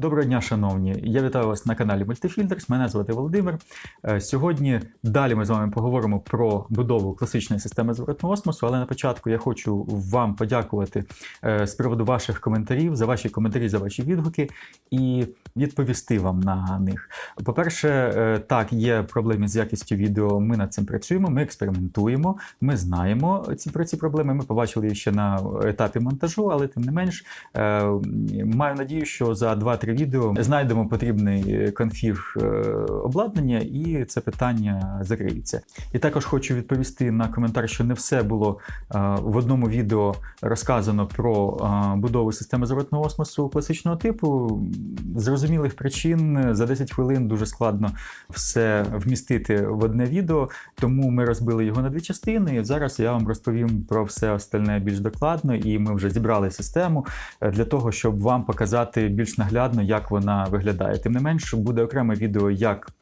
Доброго дня, шановні! Я вітаю вас на каналі Multifilters. Мене звати Володимир. Е, Сьогодні далі ми з вами поговоримо про будову класичної системи зворотного осмосу, але на початку я хочу вам подякувати е, з приводу ваших коментарів, за ваші коментарі, за ваші відгуки і відповісти вам на них. По-перше, е, так, є проблеми з якістю відео. Ми над цим працюємо, ми експериментуємо, ми знаємо ці про ці проблеми. Ми побачили їх ще на етапі монтажу, але тим не менш маю надію, що за 2-3 відео знайдемо потрібний конфіг е, обладнання, і це питання закриється. І також хочу відповісти на коментар, що не все було е, в одному відео розказано про е, будову системи зворотного осмосу класичного типу. Зрозумілих причин за 10 хвилин дуже складно все вмістити в одне відео, тому ми розбили його на дві частини. І зараз я вам розповім про все остальне більш докладно, і ми вже зібрали систему е, для того, щоб вам показати більш наглядно, як вона виглядає. Тим не менш, буде окреме відео, як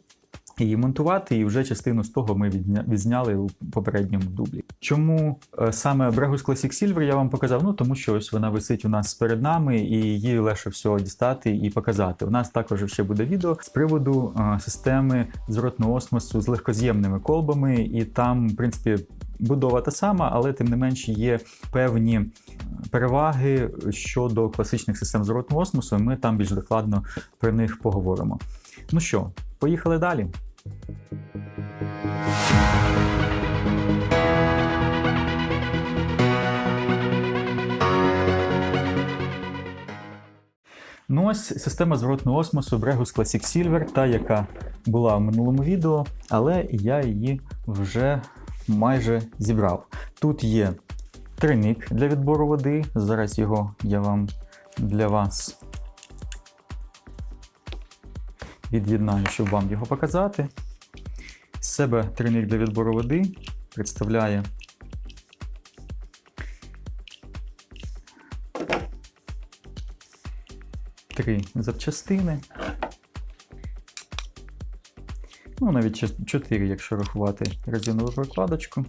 її монтувати, і вже частину з того ми відзняли у попередньому дублі. Чому е, саме Bregus Classic Silver я вам показав? Ну тому що ось вона висить у нас перед нами, і її легше всього дістати і показати. У нас також ще буде відео з приводу е, системи зворотного осмосу з легкоз'ємними колбами, і там, в принципі. Будова та сама, але тим не менш є певні переваги щодо класичних систем зворотного осмосу. Ми там більш докладно про них поговоримо. Ну що, поїхали далі. Ну ось система зворотного осмосу Bregus Classic Silver, та яка була в минулому відео, але я її вже майже зібрав. Тут є тройник для відбору води. Зараз його я вам для вас від'єднаю, щоб вам його показати. З себе тройник для відбору води представляє три запчастини. Ну, навіть ча- чотири, якщо рахувати резинову прокладочку,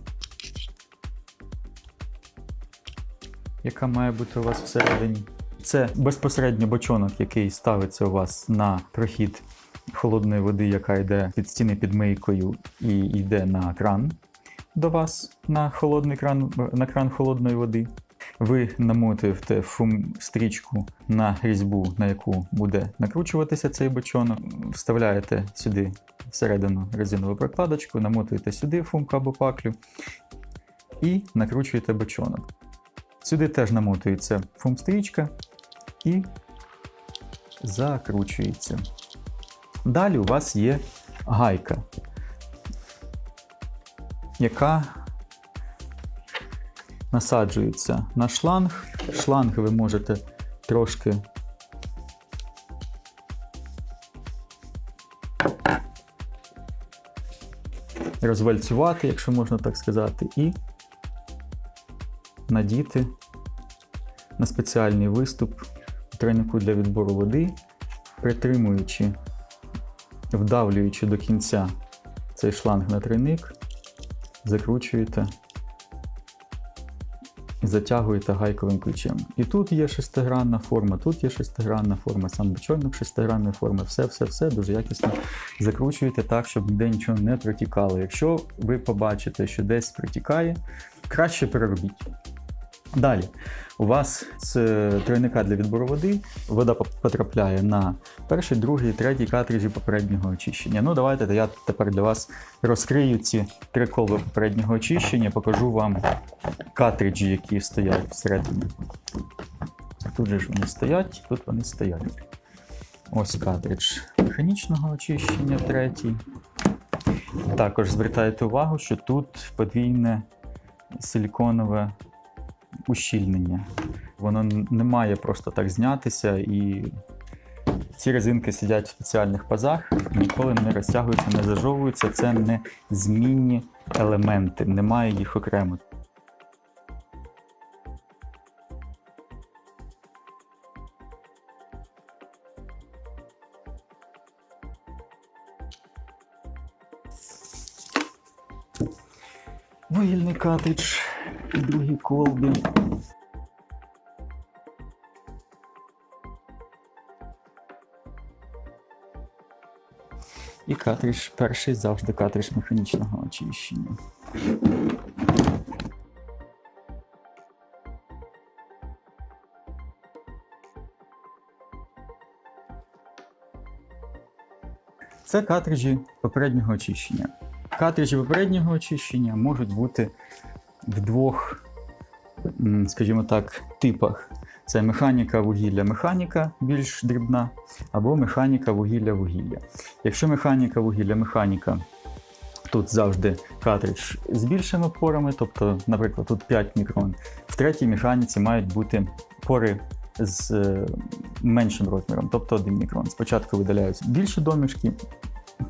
яка має бути у вас всередині. Це безпосередньо бочонок, який ставиться у вас на прохід холодної води, яка йде від стіни під мийкою і йде на кран до вас на холодний кран, на кран холодної води. Ви намотуєте фум стрічку на різьбу, на яку буде накручуватися цей бочонок, вставляєте сюди всередину резинову прокладочку, намотуєте сюди фумку або паклю і накручуєте бочонок. Сюди теж намотується фум-стрічка і закручується. Далі у вас є гайка, яка насаджується на шланг. Шланг ви можете трошки розвальцювати, якщо можна так сказати, і надіти на спеціальний виступ тройнику для відбору води, притримуючи, вдавлюючи до кінця цей шланг на тройник, закручуєте затягуєте гайковим ключем. І тут є шестигранна форма, тут є шестигранна форма, сам бочонок шестигранної форми, все-все-все дуже якісно закручуєте так, щоб ніде нічого не протікало. Якщо ви побачите, що десь протікає, краще переробіть. Далі, у вас з тройника для відбору води вода потрапляє на перший, другий, третій картриджі попереднього очищення. Ну, давайте я тепер для вас розкрию ці три колби попереднього очищення, покажу вам картриджі, які стоять всередині. Тут же ж вони стоять, тут вони стоять. Ось картридж механічного очищення, третій. Також звертайте увагу, що тут подвійне силіконове ущільнення. Воно не має просто так знятися, і ці резинки сидять в спеціальних пазах, ніколи не розтягуються, не зажовуються. Це не змінні елементи, немає їх окремо. Вугільний картридж і другі колби. І картридж перший завжди картридж механічного очищення. Це картриджі попереднього очищення. Картриджі попереднього очищення можуть бути в двох, скажімо так, типах. Це механіка вугілля механіка більш дрібна, або механіка вугілля вугілля. Якщо механіка вугілля механіка, тут завжди картридж з більшими порами, тобто, наприклад, тут 5 мікрон. В третій механіці мають бути пори з е, меншим розміром, тобто 1 мікрон. Спочатку видаляються більші домішки,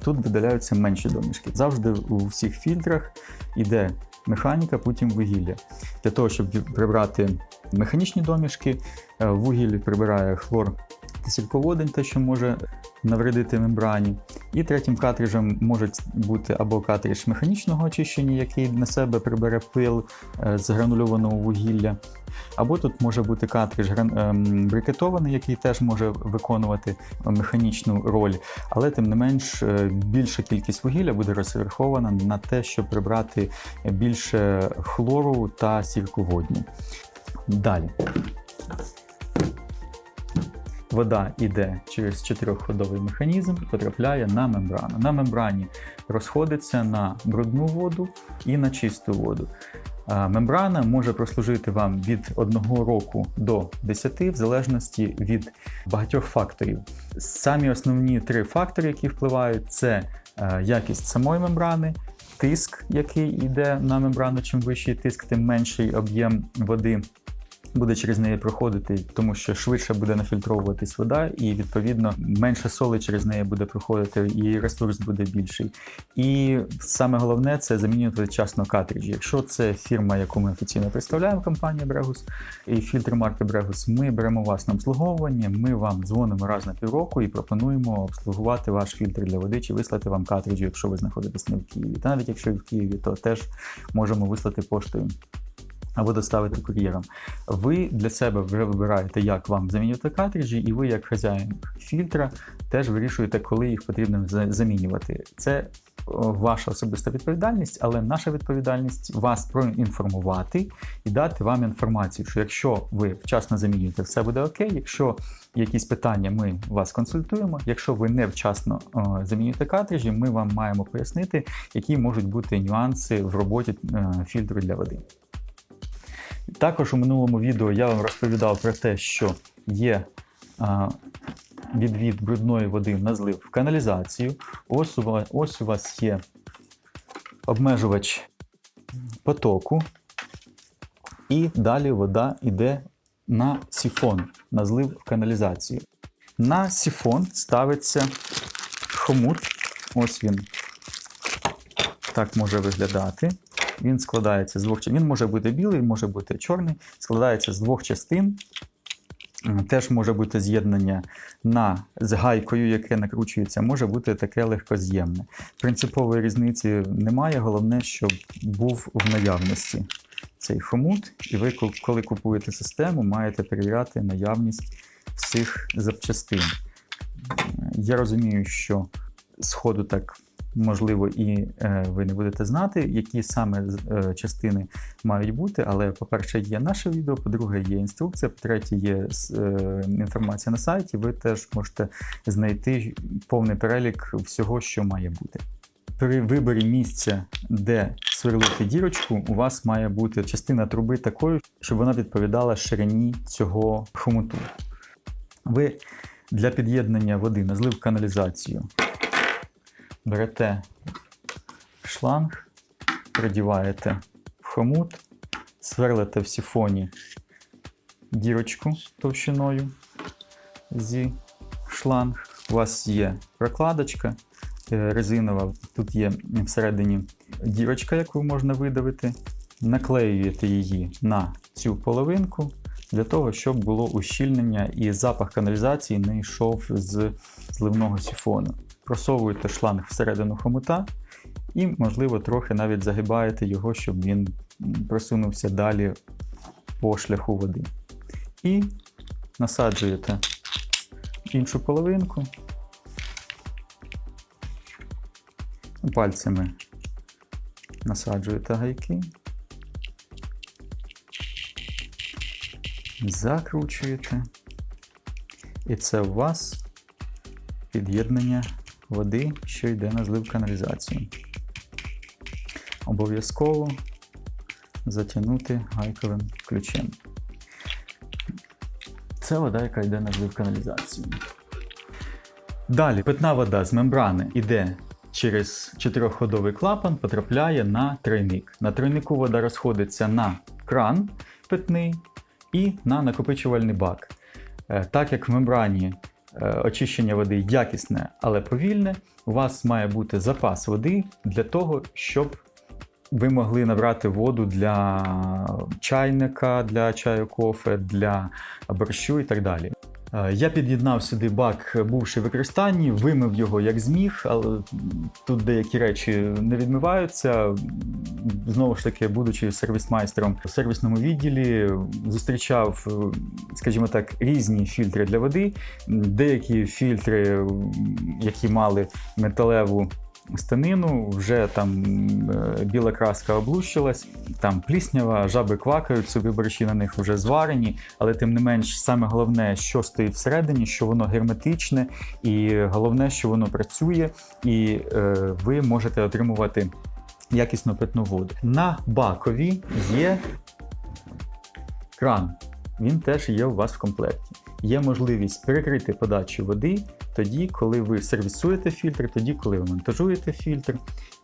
тут видаляються менші домішки. Завжди у всіх фільтрах йде механіка, потім вугілля. Для того, щоб прибрати механічні домішки, вугіль вугіллі прибирає хлор сільководень, те, що може навредити мембрані. І третім картриджем може бути або картридж механічного очищення, який на себе прибере пил е, з гранульованого вугілля, або тут може бути картридж ем, брикетований, який теж може виконувати механічну роль, але тим не менш е, більша кількість вугілля буде розрахована на те, щоб прибрати більше хлору та сірководню. Далі. Вода йде через чотирьохходовий механізм і потрапляє на мембрану. На мембрані розходиться на брудну воду і на чисту воду. Мембрана може прослужити вам від 1 року до 10, в залежності від багатьох факторів. Самі основні три фактори, які впливають, це е, якість самої мембрани, тиск, який йде на мембрану. Чим вищий тиск, тим менший об'єм води буде через неї проходити, тому що швидше буде нафільтровуватись вода, і відповідно менше соли через неї буде проходити, і ресурс буде більший. І саме головне це замінювати вчасно картриджі. Якщо це фірма, яку ми офіційно представляємо, компанія Bregus і фільтр марки Bregus, ми беремо вас на обслуговування. Ми вам дзвонимо раз на півроку і пропонуємо обслугувати ваш фільтр для води чи вислати вам картриджі, якщо ви знаходитесь не в Києві. Та навіть якщо ви в Києві, то теж можемо вислати поштою або доставити кур'єром. Ви для себе вже вибираєте, як вам замінювати картриджі, і ви, як хазяїн фільтра, теж вирішуєте, коли їх потрібно замінювати. Це ваша особиста відповідальність, але наша відповідальність вас проінформувати і дати вам інформацію, що якщо ви вчасно замінюєте, все буде окей. Якщо якісь питання, ми вас консультуємо. Якщо ви не вчасно замінюєте картриджі, ми вам маємо пояснити, які можуть бути нюанси в роботі е, фільтру для води. Також у минулому відео я вам розповідав про те, що є а, відвід брудної води на злив в каналізацію. Ось у вас, ось у вас є обмежувач потоку, і далі вода йде на сіфон, на злив в каналізацію. На сіфон ставиться хомут. Ось він так може виглядати. Він складається з двох частин. Він може бути білий, може бути чорний. Складається з двох частин. Теж може бути з'єднання на з гайкою, яке накручується, може бути таке легкоз'ємне. Принципової різниці немає. Головне, щоб був в наявності цей хомут, і ви, коли купуєте систему, маєте перевіряти наявність всіх запчастин. Я розумію, що сходу так можливо, і е, ви не будете знати, які саме е, частини мають бути. Але, по-перше, є наше відео, по-друге, є інструкція, по-третє, є е, інформація на сайті. Ви теж можете знайти повний перелік всього, що має бути. При виборі місця, де сверлити дірочку, у вас має бути частина труби такою, щоб вона відповідала ширині цього хомуту. Ви для під'єднання води на злив каналізацію берете шланг, продіваєте в хомут, сверлите в сифоні дірочку товщиною зі шланг. У вас є прокладочка е, резинова, тут є всередині дірочка, яку можна видавити. Наклеюєте її на цю половинку для того, щоб було ущільнення і запах каналізації не йшов з зливного сифону. Просовуєте шланг всередину хомута і, можливо, трохи навіть загибаєте його, щоб він просунувся далі по шляху води. І насаджуєте іншу половинку Пальцями насаджуєте гайки. Закручуєте. І це у вас під'єднання води, що йде на злив каналізацію. Обов'язково затягнути гайковим ключем. Це вода, яка йде на злив каналізацію. Далі питна вода з мембрани йде через чотирьохходовий клапан, потрапляє на тройник. На тройнику вода розходиться на кран питний і на накопичувальний бак. Е, Так як в мембрані очищення води якісне, але повільне, у вас має бути запас води для того, щоб ви могли набрати воду для чайника, для чаю кофе, для борщу і так далі. Е, Я під'єднав сюди бак, бувши в використанні, вимив його як зміг, але тут деякі речі не відмиваються. Знову ж таки, будучи сервіс-майстером в сервісному відділі, зустрічав, скажімо так, різні фільтри для води. Деякі фільтри, які мали металеву станину, вже там е, біла краска облущилась, там пліснява, жаби квакають, собі борщі на них вже зварені, але тим не менш, саме головне, що стоїть всередині, що воно герметичне, і головне, що воно працює, і е, ви можете отримувати якісну питну воду. На бакові є кран. Він теж є у вас в комплекті. Є можливість перекрити подачу води тоді, коли ви сервісуєте фільтр, тоді, коли ви монтажуєте фільтр.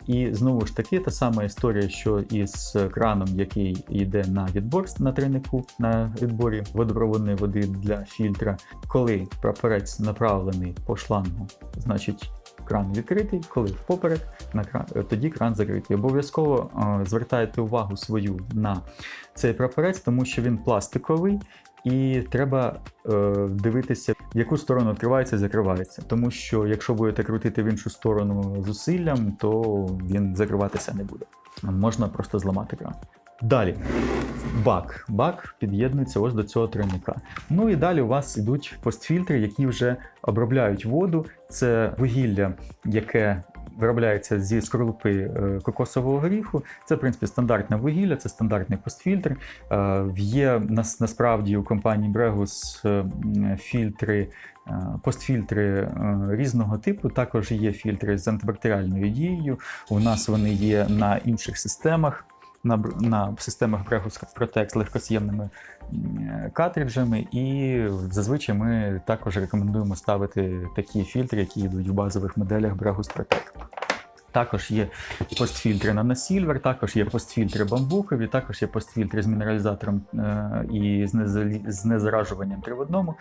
І знову ж таки, та сама історія, що із краном, який йде на відбор на тройнику, на відборі водопроводної води для фільтра. Коли прапорець направлений по шлангу, значить кран відкритий, коли впоперек, на кран, тоді кран закритий. Обов'язково е, звертайте увагу свою на цей прапорець, тому що він пластиковий. І треба е, дивитися, в яку сторону відкривається закривається. Тому що якщо будете крутити в іншу сторону зусиллям, то він закриватися не буде. Можна просто зламати кран. Далі бак. Бак під'єднується ось до цього тройника. Ну і далі у вас йдуть постфільтри, які вже обробляють воду. Це вугілля, яке виробляється зі скорлупи е, кокосового горіху. Це, в принципі, стандартне вугілля, це стандартний постфільтр. Е, Є нас- насправді у компанії е, фільтри. е, Постфільтри різного типу, також є фільтри з антибактеріальною дією. У нас вони є на інших системах, на, на системах Bregus Protect з легкос'ємними картриджами, і зазвичай ми також рекомендуємо ставити такі фільтри, які йдуть в базових моделях Bregus Protect. Також є постфільтри на Silver, також є постфільтри бамбукові, також є постфільтри з мінералізатором е, і з незаражуванням три в одному.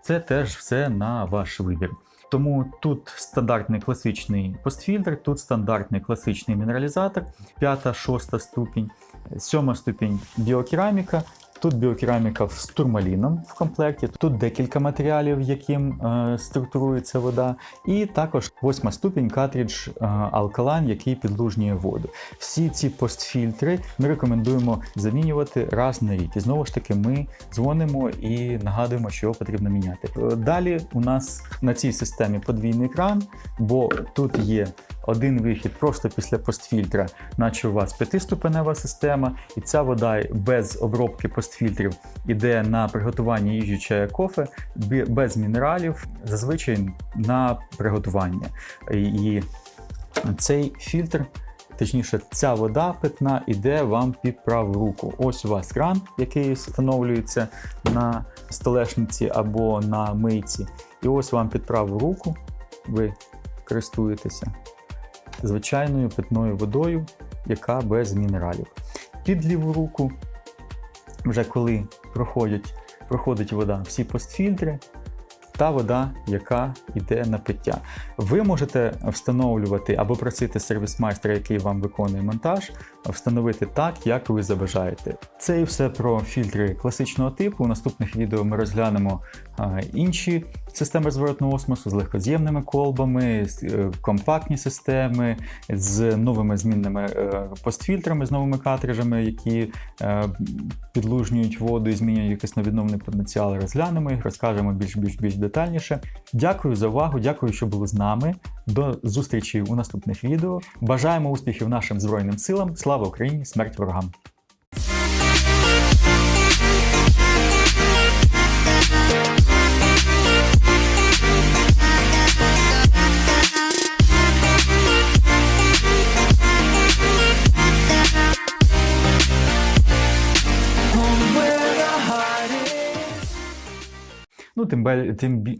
Це теж все на ваш вибір. Тому тут стандартний класичний постфільтр, тут стандартний класичний мінералізатор, п'ята, шоста ступінь, сьома ступінь біокераміка. Тут біокераміка з турмаліном в комплекті. Тут декілька матеріалів, яким е, структурується вода. І також восьма ступінь картридж е, алкалайн, який підлужнює воду. Всі ці постфільтри ми рекомендуємо замінювати раз на рік. І знову ж таки, ми дзвонимо і нагадуємо, що його потрібно міняти. Е, Далі у нас на цій системі подвійний кран, бо тут є один вихід просто після постфільтра, наче у вас п'ятиступенева система, і ця вода без обробки постфільтрів іде на приготування їжі чая кофе, без мінералів, зазвичай на приготування. І цей фільтр. Точніше, ця вода питна іде вам під праву руку. Ось у вас кран, який встановлюється на столешниці або на мийці. І ось вам під праву руку ви користуєтеся звичайною питною водою, яка без мінералів. Під ліву руку, вже коли проходять, проходить вода, всі постфільтри, та вода, яка йде на пиття. Ви можете встановлювати або просити сервіс-майстра, який вам виконує монтаж, встановити так, як ви забажаєте. Це і все про фільтри класичного типу. У наступних відео ми розглянемо інші системи зворотного осмосу з легкоз'ємними колбами, е, компактні системи з новими змінними е, постфільтрами, з новими картриджами, які е, підлужнюють воду і змінюють кисновідновний потенціал. Розглянемо їх, розкажемо більш більш більш детальніше. Дякую за увагу, дякую, що були з нами. До зустрічі у наступних відео. Бажаємо успіхів нашим Збройним силам. Слава Україні! Смерть ворогам! Тим, бе- тим бі...